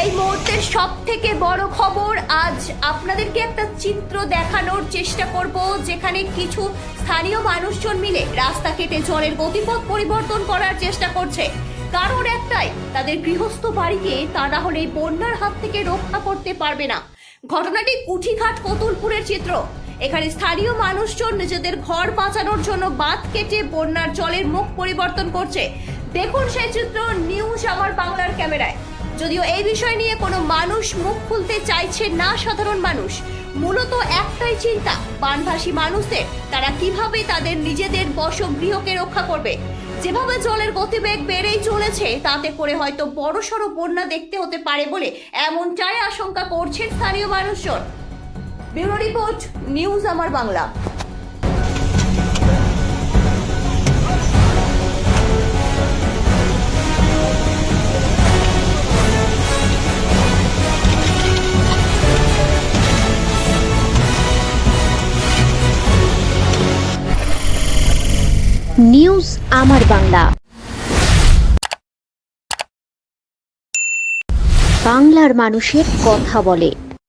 এই মুহূর্তের সব থেকে বড় খবর, আজ আপনাদেরকে একটা চিত্র দেখানোর চেষ্টা করব, যেখানে কিছু স্থানীয় মানুষজন মিলে রাস্তা কেটে জলের গতিপথ পরিবর্তন করার চেষ্টা করছে। কারণ একটাই, তাদের গৃহস্থ বাড়িকে তারা হলে বন্যার হাত থেকে রক্ষা করতে পারবে না। ঘটনাটি কুঠিঘাট কতুলপুরের চিত্র। এখানে স্থানীয় মানুষজন নিজেদের ঘর বাঁচানোর জন্য বাঁধ কেটে বন্যার জলের মুখ পরিবর্তন করছে। দেখুন সেই চিত্র, নিউজ আমার বাংলার ক্যামেরায়। যদিও এই বিষয় নিয়ে কোনো মানুষ মুখ খুলতে চাইছে না সাধারণ মানুষ, মূলত একটাই চিন্তা, বানভাসী মানুষদের, তারা কীভাবে তাদের নিজেদের বসগৃহকে রক্ষা করবে? যেভাবে জলের গতিবেগ বেড়েই চলেছে, তাতে করে হয়তো বড়সড় বন্যা দেখতে হতে পারে বলে এমনটাই আশঙ্কা করছেন স্থানীয় মানুষজন। ব্যুরো রিপোর্ট নিউজ আমার বাংলা। নিউজ আমার বাংলা। বাংলার মানুষের কথা বলে।